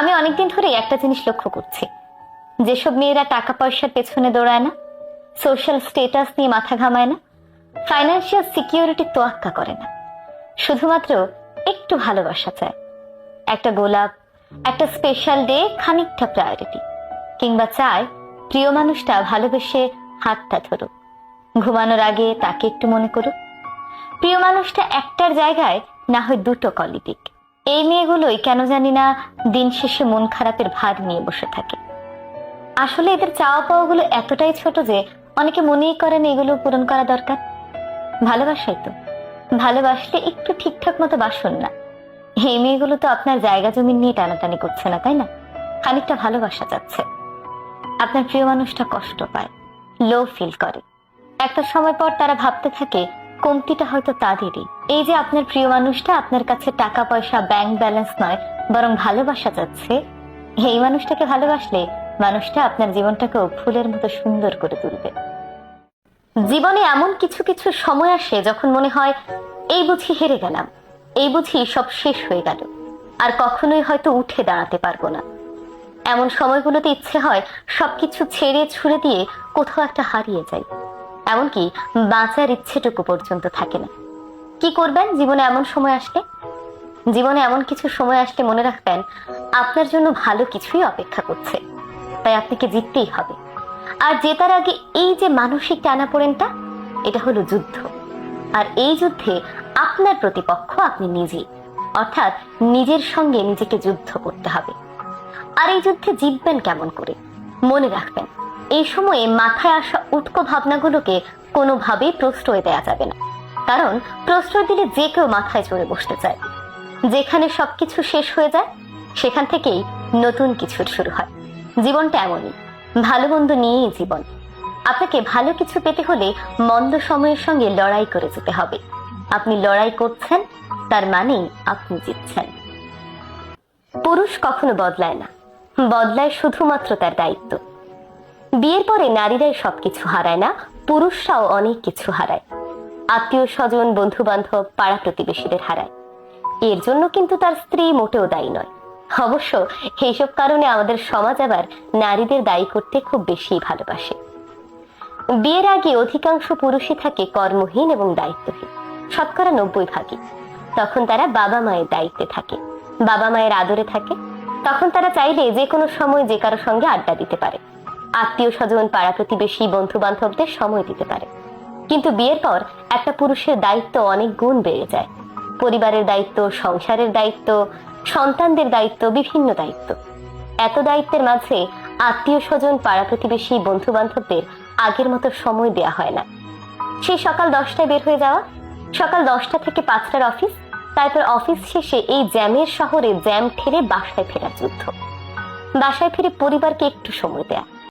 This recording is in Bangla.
আমি অনেকদিন ধরেই একটা জিনিস লক্ষ্য করছি। যেসব মেয়েরা টাকা পয়সার পেছনে দৌড়ায় না সোশ্যাল স্টেটাস নিয়ে মাথা ঘামায় না ফাইন্যান্সিয়াল সিকিউরিটি তোয়াক্কা করে না। শুধুমাত্র একটু ভালোবাসা চায়। একটা গোলাপ, একটা স্পেশাল ডে খানিকটা প্রায়োরিটি কিংবা চায় প্রিয় মানুষটা ভালোবেসে হাতটা ধরুক। ঘুমানোর আগে তাকে একটু মনে করুক। প্রিয় মানুষটা একটার জায়গায় না হয় দুটো কলি দিক। এই মেয়েগুলোই কেন জানি না দিন শেষে মন খারাপের ভার নিয়ে বসে থাকে। আসলে এদের চাওয়া পাওয়াগুলো এতটাই ছোট যে অনেকে মনেই করেন এগুলো পূরণ করা দরকার। ভালোবাসাই তো। ভালোবাসলে একটু ঠিকঠাক মতো বাসুন না। এই মেয়েগুলো তো আপনার জায়গা জমি নিয়ে টানাটানি করছে না, তাই না? খানিকটা ভালোবাসা যাচ্ছে আপনার প্রিয় মানুষটা কষ্ট পায় লো ফিল করে। একটা সময় পর তারা ভাবতে থাকে কমতিটা হয়তো তাদেরই। এই যে আপনার প্রিয় মানুষটা আপনার কাছে টাকা পয়সা ব্যাংক ব্যালেন্স নয়, বরং ভালোবাসা যাচ্ছে, এই মানুষটাকে ভালোবাসলে মানুষটা আপনার জীবনটাকেও ফুলের মতো সুন্দর করে তুলবে। জীবনে এমন কিছু কিছু সময় আসে যখন মনে হয়, এই বুঝি হেরে গেলাম, এই বুঝি সব শেষ হয়ে গেল, আর কখনোই হয়তো উঠে দাঁড়াতে পারব না। এমন সময়গুলোতে ইচ্ছে হয় সবকিছু ছেড়ে ছুড়ে দিয়ে কোথাও একটা হারিয়ে যাই। এমনকি বাঁচার ইচ্ছেটুকু পর্যন্ত থাকে না। কি করবেন? জীবনে এমন সময় আসলে? জীবনে এমন কিছু সময় আসলে মনে রাখবেন, আপনার জন্য ভালো কিছুই অপেক্ষা করছে। তাই আপনাকে জিততেই হবে। আর জেতার আগে এই যে মানসিক টানাপোড়েনটা, এটা হলো যুদ্ধ। আর এই যুদ্ধে আপনার প্রতিপক্ষ আপনি নিজেই। অর্থাৎ নিজের সঙ্গে নিজেকে যুদ্ধ করতে হবে। আর এই যুদ্ধে জিতবেন কেমন করে? মনে রাখবেন। এই সময়ে মাথায় আসা উটকো ভাবনাগুলোকে কোনোভাবেই প্রশ্রয় দেওয়া যাবে না। কারণ প্রশ্রয় দিলে যে কেউ মাথায় চড়ে বসতে চায়। যেখানে সবকিছু শেষ হয়ে যায়, সেখান থেকেই নতুন কিছুর শুরু হয়। জীবনটা এমনই, ভালো মন্দ নিয়েই জীবন। আপনাকে ভালো কিছু পেতে হলে মন্দ সময়ের সঙ্গে লড়াই করে যেতে হবে। আপনি লড়াই করছেন, তার মানেই আপনি জিতছেন। পুরুষ কখনো বদলায় না। বদলায় শুধুমাত্র তার দায়িত্ব। বিয়ের পরে নারীরাই সবকিছু হারায় না, পুরুষরাও অনেক কিছু হারায়। আত্মীয় স্বজন বন্ধু বান্ধব পাড়া প্রতিবেশীদের হারায়। এর জন্য কিন্তু তার স্ত্রী মোটেও দায়ী নয়। অবশ্য এইসব কারণে আমাদের সমাজ আবার নারীদের দায়ী করতে খুব বেশি ভালোবাসে। বিয়ের আগে অধিকাংশ পুরুষই থাকে কর্মহীন এবং দায়িত্বহীন, শতকরা নব্বই ভাগই। তখন তারা বাবা মায়ের দায়িত্বে থাকে। বাবা মায়ের আদরে থাকে। তখন তারা চাইলে যে কোনো সময় যে কারও সঙ্গে আড্ডা দিতে পারে। আত্মীয় স্বজন, পাড়া প্রতিবেশী বন্ধু বান্ধবদের সময় দিতে পারে। কিন্তু বিয়ের পর একটা পুরুষের দায়িত্ব অনেক গুণ বেড়ে যায়। পরিবারের দায়িত্ব, সংসারের দায়িত্ব, সন্তানদের দায়িত্ব, বিভিন্ন দায়িত্ব। এত দায়িত্বের মাঝে আত্মীয় স্বজন, পাড়া প্রতিবেশী বন্ধু বান্ধবদের আগের মতো সময় দেয়া হয় না। সেই সকাল দশটায় বের হয়ে যাওয়া, সকাল দশটা থেকে পাঁচটার অফিস, তারপর অফিস শেষে এই জ্যামের শহরে জ্যাম ঠেলে বাসায় ফেরার যুদ্ধ। বাসায় ফিরে পরিবারকে একটু সময় দেয়া।